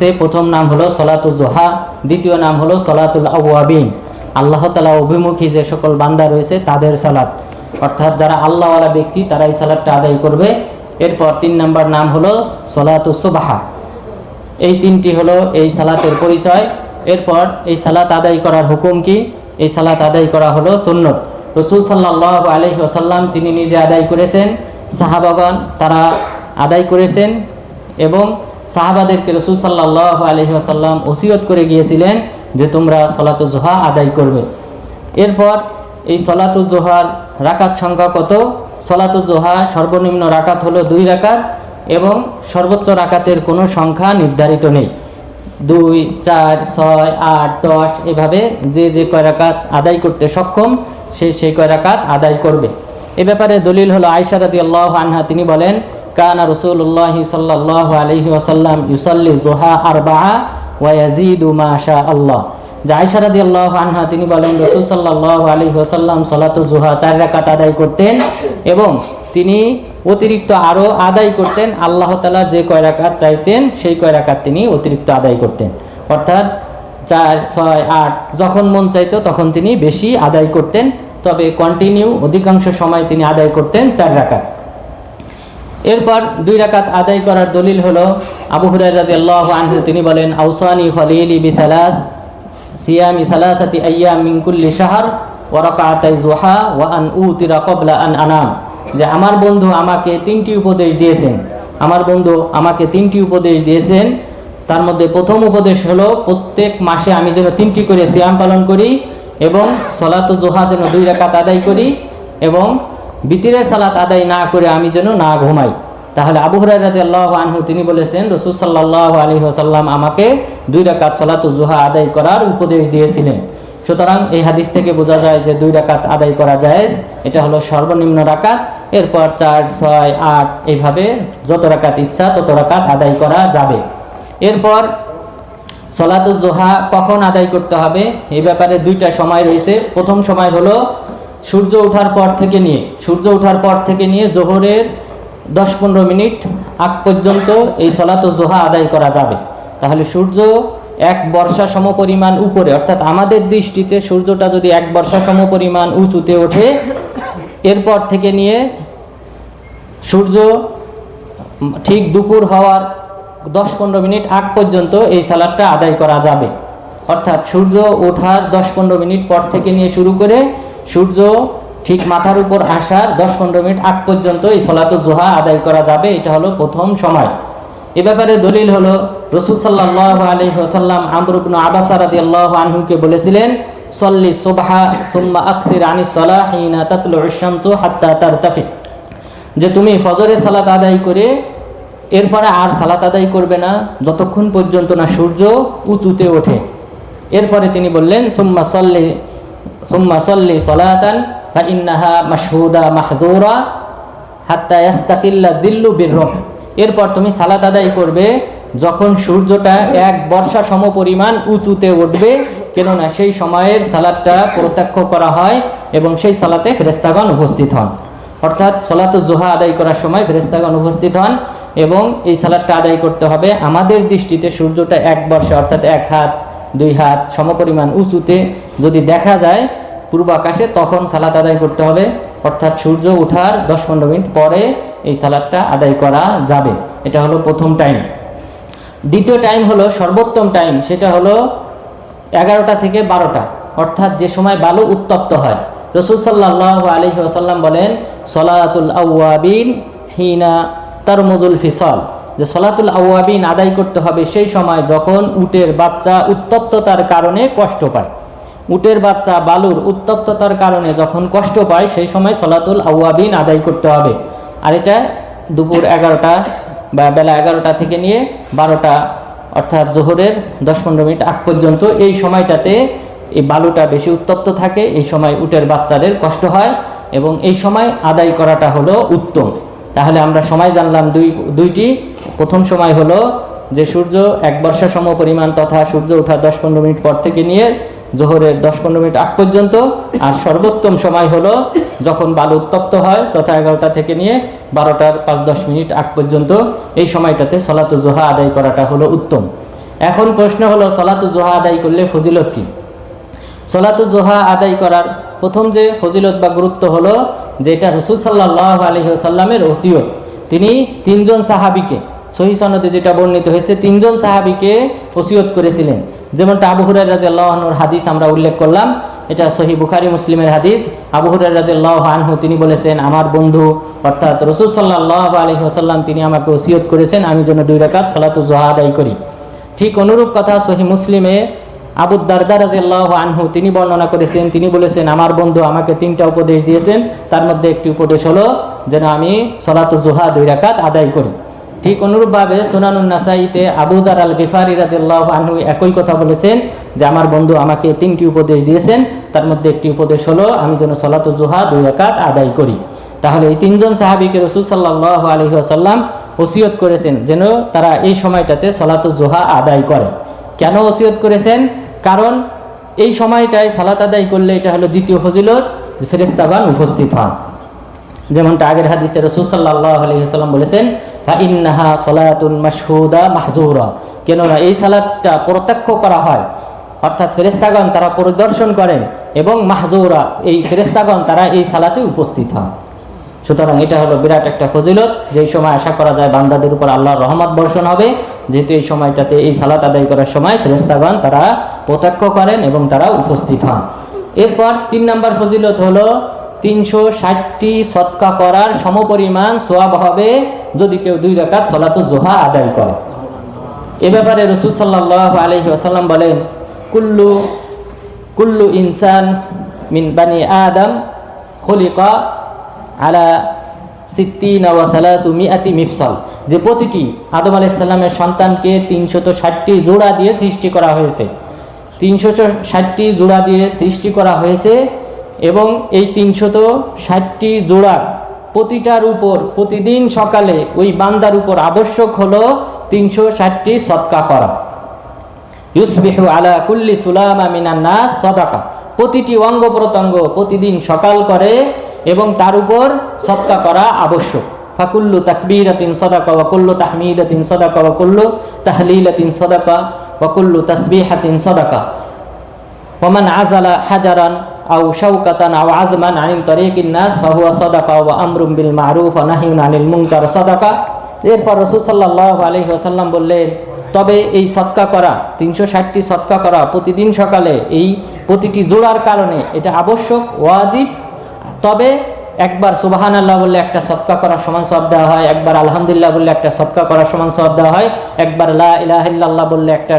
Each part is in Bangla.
সে প্রথম নাম হলো সলাতুল জোহা, দ্বিতীয় নাম হলো সলাতুল আউয়াবিন। আল্লাহ তালা অভিমুখী যে সকল বান্দা রয়েছে, তাদের সালাত। অর্থাৎ যারা আল্লাহওয়ালা ব্যক্তি তারা এই সালাদটা আদায় করবে। এরপর তিন নম্বর নাম হলো সলাতুল সুবাহা। এই তিনটি হলো এই সালাতের পরিচয়। এরপর এই সালাত আদায় করার হুকুম কি? এই সালাত আদায় করা হলো সুন্নত। রসুল সাল্লাহ আলহি আসাল্লাম তিনি নিজে আদায় করেছেন। সাহাবাগণ তারা আদায় করেছেন এবং সাহাবাদেরকে রসুল সাল্লাহ আলহি আসাল্লাম ওসিয়ত করে গিয়েছিলেন যে তোমরা সলাতুল জোহা আদায় করবে। এরপর এই সলাতুল জোহার রাকাত সংখ্যা কত? সলাতুল জোহা সর্বনিম্ন রাকাত হলো দুই রাকাত এবং সর্বোচ্চ রাকাতের কোনো সংখ্যা নির্ধারিত নেই। দুই, চার, ছয়, আট, দশ এভাবে যে যে কয় রাকাত আদায় করতে সক্ষম, সে সেই কয় রাকাত আদায় করবে। এ ব্যাপারে দলিল হলো আয়সা রাদি আল্লাহ আনহা, তিনি বলেন কানা রসুল্লাহ সাল্লাহ আলহি ওসাল্লাম ইউসাল্লি জোহা আর বাহা ওয়াজিদু মাশা আল্লাহ। যে আয়সা রাদি আল্লাহ আনহা, তিনি বলেন, রসুল সাল্লাহ আলী ওসাল্লাম সলাতু জোহা চার রাকাত আদায় করতেন এবং তিনি অতিরিক্ত আরও আদায় করতেন। আল্লাহ তালা যে কয় রাকাত চাইতেন, সেই কয় রাকাত তিনি অতিরিক্ত আদায় করতেন। অর্থাৎ চার, ছয়, আট, যখন মন চাইতো তখন তিনি বেশি আদায় করতেন। তবে কন্টিনিউ অধিকাংশ সময় তিনি আদায় করতেন চার রাকাত। এরপর দুই রাকাত আদায় করার দলিল হলো, আবু হুরাইরা রাদিয়াল্লাহু আনহু, তিনি বলেন, আউসানি খলিলি বিথালাত সিয়ামি থালাথাতি আইয়াম মিন কুল্লি শাহর, ওয়া রাকাতাই যুহা, ওয়া আন উতিরা ক্বাবলা আন আনাম। যে আমার বন্ধু আমাকে তিনটি উপদেশ দিয়েছেন, আমার বন্ধু আমাকে তিনটি উপদেশ দিয়েছেন। তার মধ্যে প্রথম উপদেশ হলো, প্রত্যেক মাসে আমি যেন তিনটি করে সিয়াম পালন করি এবং সলাত জোহা যেন দুই রাকাত আদায় করি এবং বিতিরের সালাত আদায় না করে আমি যেন না ঘুমাই। তাহলে আবু হুরাইরাদি আল্লাহ আনহু, তিনি বলেছেন, রসুল সাল্লাহ আলী আসাল্লাম আমাকে দুই রাকাত সলাত জোহা আদায় করার উপদেশ দিয়েছিলেন। সুতরাং এই হাদিস থেকে বোঝা যায় যে দুই রাকাত আদায় করা যায় এটা হলো সর্বনিম্ন রাকাত। এরপর চার, ছয়, আট, এইভাবে যত রাকাত ইচ্ছা তত রাকাত আদায় করা যাবে। এরপর সলাতুল জোহা কখন আদায় করতে হবে? এই ব্যাপারে দুইটা সময় রয়েছে। প্রথম সময় হলো সূর্য ওঠার পর থেকে নিয়ে, সূর্য ওঠার পর থেকে নিয়ে জোহরের দশ পনেরো মিনিট আগ পর্যন্ত এই সলাত জোহা আদায় করা যাবে। তাহলে সূর্য এক বর্ষা সমপরিমাণ উপরে, অর্থাৎ আমাদের দৃষ্টিতে সূর্যটা যদি এক বর্ষা সমপরিমাণ উঁচুতে ওঠে, এরপর থেকে নিয়ে সূর্য ঠিক দুপুর হওয়ার দশ পনেরো মিনিট আগ পর্যন্ত এই সালাদটা আদায় করা যাবে। অর্থাৎ সূর্য ওঠার দশ পনেরো মিনিট পর থেকে নিয়ে শুরু করে সূর্য ঠিক মাথার উপর আসার দশ পনেরো মিনিট আগ পর্যন্ত এই সলাত জোহা আদায় করা যাবে, এটা হলো প্রথম সময়। এ ব্যাপারে দলিল হলো, রসুল সাল্লাহ আলী ওসাল্লাম আমরুবন আবাসা রাদি আল্লাহ আনহুকে বলেছিলেন, সল্লি সোবাহা সুম্মা আখির আনি সলাহিনা তাতলু শামসু হাত্তা তারতাফি। যে তুমি ফজরের সালাত আদায় করে এরপরে আর সালাত আদায় করবে না, যতক্ষণ পর্যন্ত না সূর্য উঁচুতে ওঠে। এরপরে তিনি বললেন, সুম্মা সল্লি সুম্মা সল্লি সলাতান ফা ইন্নাহা মাশহুদা মাহজুরা হাত্তা ইয়াস্তাকিল্লা দিল্লু বিররহ এরপর তুমি সালাত আদায় করবে যখন সূর্যটা এক বর্ষা সমপরিমাণ উঁচুতে উঠবে, কেননা সেই সময়ের সালাদটা প্রত্যক্ষ করা হয় এবং সেই সালাতে ফেরেস্তাগণ উপস্থিত হন। অর্থাৎ সলাত জোহা আদায় করার সময় ফেরেস্তাগণ উপস্থিত হন এবং এই সালাদটা আদায় করতে হবে। আমাদের দৃষ্টিতে সূর্যটা এক বর্ষে, অর্থাৎ এক হাত দুই হাত সমপরিমাণ উঁচুতে যদি দেখা যায় পূর্ব আকাশে তখন সালাত আদায় করতে হবে। অর্থাৎ সূর্য ওঠার দশ পনেরো মিনিট পরে এই সালাদটা আদায় করা যাবে। এটা হলো প্রথম টাইম। দ্বিতীয় টাইম হলো সর্বোত্তম টাইম। সেটা হলো এগারোটা থেকে বারোটা। অর্থাৎ যে সময় বালু উত্তপ্ত হয়। রসুল সাল্লাহ আলহি আসাল্লাম বলেন, সলাতুল আউয়াবিন হিনা তারমুদুল ফিসল। যে সলাতুল আউয়াবিন আদায় করতে হবে সেই সময় যখন উটের বাচ্চা উত্তপ্ততার কারণে কষ্ট পায়। উটের বাচ্চা বালুর উত্তপ্ততার কারণে যখন কষ্ট পায়, সেই সময় সলাতুল আউয়াবিন আদায় করতে হবে। আর এটা দুপুর এগারোটা বা বেলা এগারোটা থেকে নিয়ে বারোটা, অর্থাৎ জোহরের দশ পনেরো মিনিট আগ পর্যন্ত এই সময়টাতে এই বালুটা বেশি উত্তপ্ত থাকে। এই সময় উটের বাচ্চাদের কষ্ট হয় এবং এই সময় আদায় করাটা হলো উত্তম। তাহলে আমরা সময় জানলাম দুই, দুইটি। প্রথম সময় হলো যে সূর্য এক বর্ষা সম পরিমাণ তথা সূর্য ওঠা দশ পনেরো মিনিট পর থেকে নিয়ে জোহরের দশ পনেরো মিনিট আগ পর্যন্ত। আর সর্বোত্তম সময় হলো যখন বালু উত্তপ্ত হয় তথা এগারোটা থেকে নিয়ে বারোটার পাঁচ দশ মিনিট আগ পর্যন্ত। এই সময়টাতে সলাত জোহা আদায় করাটা হলো উত্তম। এখন প্রশ্ন হলো, সলাতু জোহা আদায় করলে ফজিলত কি? সলাতু জোহা আদায় করার প্রথম যে ফজিলত বা গুরুত্ব হলো যে এটা রসুল সাল্লাহ আলহি সাল্লামের ওসিয়ত। তিনি তিনজন সাহাবিকে, সহি সনদে যেটা বর্ণিত হয়েছে, তিনজন সাহাবিকে ওসিয়ত করেছিলেন। যেমনটা আবু হুরাই রাজি আল্লাহনুর হাদিস আমরা উল্লেখ করলাম, এটা সহি বুখারি মুসলিমের হাদিস। আবু হুরাই রাজি আল্লাহ আনহু, তিনি বলেছেন, আমার বন্ধু, অর্থাৎ রসুল সাল্লাহ আলহি আসাল্লাম তিনি আমাকে ওসিয়ত করেছেন, আমি যেন দুই রাকাত সলাতু জোহা আদায় করি। ঠিক অনুরূপ কথা সহি মুসলিমে আবু দারদারাহ আনহু, তিনি বর্ণনা করেছেন, তিনি বলেছেন, আমার বন্ধু আমাকে তিনটা উপদেশ দিয়েছেন। তার মধ্যে একটি উপদেশ হলো যেন আমি সলাতু জোহা দুই রাকাত আদায় করি। ঠিক অনুরূপভাবে সোনানুন নাসাইতে আবু দার আল গিফারি রাদিল্লাহ আনহু একই কথা বলেছেন যে, আমার বন্ধু আমাকে তিনটি উপদেশ দিয়েছেন। তার মধ্যে একটি উপদেশ হলো, আমি যেন সলাতু জোহা দুই রাকাত আদায় করি। তাহলে এই তিনজন সাহাবিকে রসুল সাল্লাহ আলহি আসাল্লাম ওসিয়ত করেছেন যেন তারা এই সময়টাতে সলাতু জোহা আদায় করে। কেন ওসিয়ত করেছেন? কারণ এই সময়টায় সালাত আদায় করলে এটা হলো দ্বিতীয় ফজিলত ফেরেস্তাগান উপস্থিত হন। যেমনটা আগের হাদিসে রসুল সাল্লাহ আলহিহাল্লাম বলেছেন ইন্নাহা সলাতুন মাসহুদা মাহজুরা কেননা এই সালাদটা প্রত্যক্ষ করা হয়। অর্থাৎ ফেরেস্তাগণ তারা পরিদর্শন করেন এবং মাহজুরা এই ফেরেস্তাগণ তারা এই সালাতে উপস্থিত হন। সুতরাং এটা হলো বিরাট একটা ফজিলত। যেই সময় আশা করা যায় বান্দাদের উপর আল্লাহর রহমত বর্ষণ হবে, যেহেতু এই সময়টাতে এই সালাত আদায় করার সময় ফেরেস্তাগণ তারা প্রত্যক্ষ করেন এবং তারা উপস্থিত হন। এরপর তিন নম্বর ফজিলত হলো, তিনশো ষাটটি সৎকা করার সমপরিমাণ সোয়াব হবে যদি কেউ দুই রাকাত সলাত জোহা আদায় করে। এ ব্যাপারে রসুল সাল্লাহ আলহি আসাল্লাম বলেন, কুল্লু কুল্লু ইনসান মিন বানি আদম খলিকা আলা সিদ্দিন মিয়াতি মিফসল। যে প্রতিটি আদম আলাইসাল্লামের সন্তানকে তিনশত ষাটটি জোড়া দিয়ে সৃষ্টি করা হয়েছে। তিনশত ষাটটি জোড়া দিয়ে সৃষ্টি করা হয়েছে এবং এই তিনশত ষাটটি জোড়া প্রতিটার উপর প্রতিদিন সকালে ওই বান্দার উপর আবশ্যক হলো তিনশো ষাটটি সৎকা করা। ইউসবিহু আলা কুল্লি সুলামা নাস সদাকা। প্রতিটি অঙ্গ প্রত্যঙ্গ প্রতিদিন সকাল করে এবং তার উপর সৎকা করা আবশ্যক। ফাকুল্লু তাকবীরাতিন সদাকা ওয়াকুল্লু তাহমিদাতিন সদাকা ওয়াকুল্লু তাহলিলাতিন সদাকা। ওয়াকুল্লু তাসবিহাতিন সদাকা। ওমান আজালা হাজারান আও শাউকাতান আও আজমান আনিন তরিকিন নাস ফাহুয়া সদাকা ওয়া আমরুম বিল মুনকার সদাকা। এরপর রসুল সাল্লাল্লাহু আলাইহি আসাল্লাম বললেন, তবে এই সৎকা করা, তিনশো ষাটটি সৎকা করা প্রতিদিন সকালে এই প্রতিটি জোড়ার কারণে এটা আবশ্যক, ওয়াজিব। তবে একবার সুবাহান আল্লাহ বললে একটা সৎকা করার সমান সব দেওয়া হয়, একবার আলহামদুলিল্লাহ বললে একটা সৎকা করার সমান সব দেওয়া হয়, একবার লা বললে একটা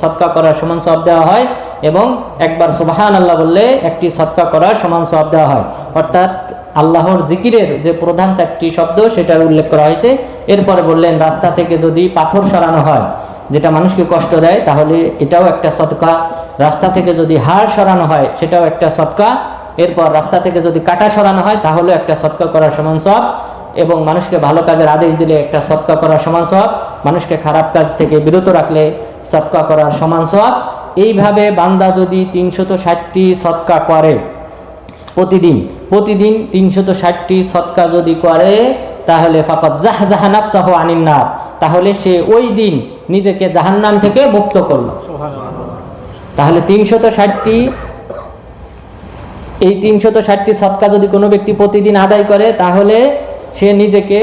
সৎকা করার সমান সব দেওয়া হয় এবং একবার সুবাহান আল্লাহ বললে একটি সৎকা করার সমান সব দেওয়া হয়। অর্থাৎ আল্লাহর জিকিরের যে প্রধান চারটি শব্দ সেটার উল্লেখ করা হয়েছে। এরপরে বললেন, রাস্তা থেকে যদি পাথর সরানো হয়, যেটা মানুষকে কষ্ট দেয়, তাহলে এটাও একটা সৎকা রাস্তা থেকে যদি হাড় সরানো হয়, সেটাও একটা সৎকা এরপর রাস্তা থেকে যদি কাটা সরানো হয় তাহলে একটা সৎকা করার সমান সব এবং মানুষকে ভালো কাজের আদেশ দিলে একটা সৎকা করার সমান সব মানুষকে খারাপ কাজ থেকে বিরত রাখলে সৎকা করার সমান সব। এইভাবে বান্দা যদি তিনশত ষাটটি সৎকা করে প্রতিদিন প্রতিদিন তিনশত ষাটটি সৎকা যদি করে তাহলে ফাকত জাহ জাহানাফসাহ আনিন্নার তাহলে সে ওই দিন নিজেকে জাহান্নাম থেকে মুক্ত করল। তাহলে তিনশত ষাটটি এই তিনশত ষাটটি সৎকা যদি কোনো ব্যক্তি প্রতিদিন আদায় করে, তাহলে সে নিজেকে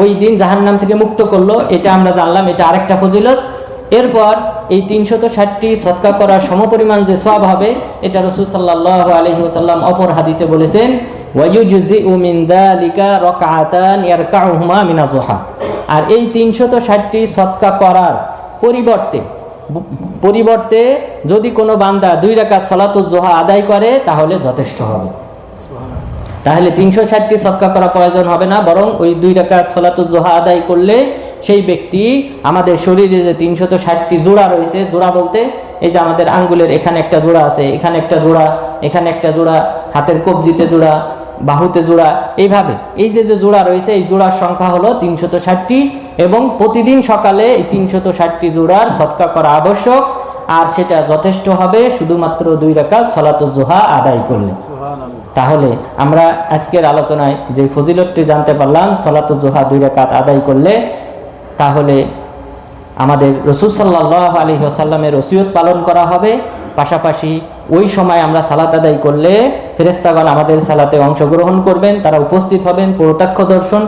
ওই দিন জাহান্নাম থেকে মুক্ত করল। এটা আমরা জানলাম, এটা আরেকটা ফজিলত। এরপর এই তিনশত ষাটটি সৎকা করার সমপরিমাণ যে সব হবে, এটা রসুল সাল্লাহ আলহি অপর হাদিসে বলেছেন আর এই তিনশত ষাটটি সৎকা করার পরিবর্তে পরিবর্তে যদি কোনো বান্দা দুই রাকাত সলাতুল জোহা আদায় করে তাহলে যথেষ্ট হবে। তাহলে তিনশো ষাটটি সৎকা করা প্রয়োজন হবে না বরং ওই দুই রাকাত সলাতুল জোহা আদায় করলে সেই ব্যক্তি আমাদের শরীরে যে তিনশত ষাটটি জোড়া রয়েছে জোড়া বলতে এই যে আমাদের আঙ্গুলের এখানে একটা জোড়া আছে এখানে একটা জোড়া এখানে একটা জোড়া হাতের কবজিতে জোড়া বাহুতে জোড়া। এইভাবে এই যে যে জোড়া রয়েছে এই জোড়ার সংখ্যা হলো তিনশত ষাটটি এবং প্রতিদিন সকালে এই তিনশত ষাটটি জোড়ার সৎকা করা আবশ্যক। আর সেটা যথেষ্ট হবে শুধুমাত্র দুই রাকাত সলাত জোহা আদায় করলে। তাহলে আমরা আজকের আলোচনায় যে ফজিলতটি জানতে পারলাম সলাত জোহা দুই রাকাত আদায় করলে তাহলে আমাদের রসুল সাল্লাহ আলী আসাল্লামের ওসিয়ত পালন করা হবে। পাশাপাশি ওই সময় আমরা সালাত আদায় করলে ফেরেস্তাগণ আমাদের সালাতে অংশগ্রহণ করবেন, তারা উপস্থিত হবেন প্রত্যক্ষ দর্শন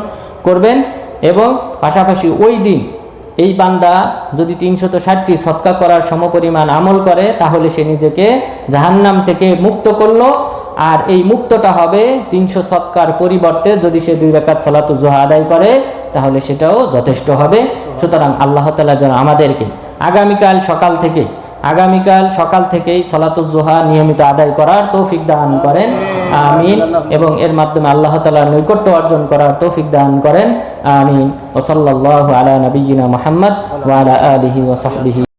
করবেন এবং পাশাপাশি ওই দিন এই বান্দা যদি তিনশত ষাটটি সৎকা করার সমপরিমাণ আমল করে, তাহলে সে নিজেকে জাহান্নাম থেকে মুক্ত করল। আর এই মুক্তটা হবে তিনশো সৎকার পরিবর্তে যদি সে দুই রাকাত সালাতু জোহা আদায় করে, তাহলে সেটাও যথেষ্ট হবে। সুতরাং আল্লাহ তালা যেন আমাদেরকে আগামীকাল সকাল থেকে আগামীকাল সকাল থেকেই সলাতুল জোহা নিয়মিত আদায় করার তৌফিক দান করেন। আমিন। এবং এর মাধ্যমে আল্লাহ তালার নৈকট্য অর্জন করার তৌফিক দান করেন। আমিন। ওসল্লাহ আলা নবীনা মোহাম্মদ ওয়ালা আলহি ওসাহবিহি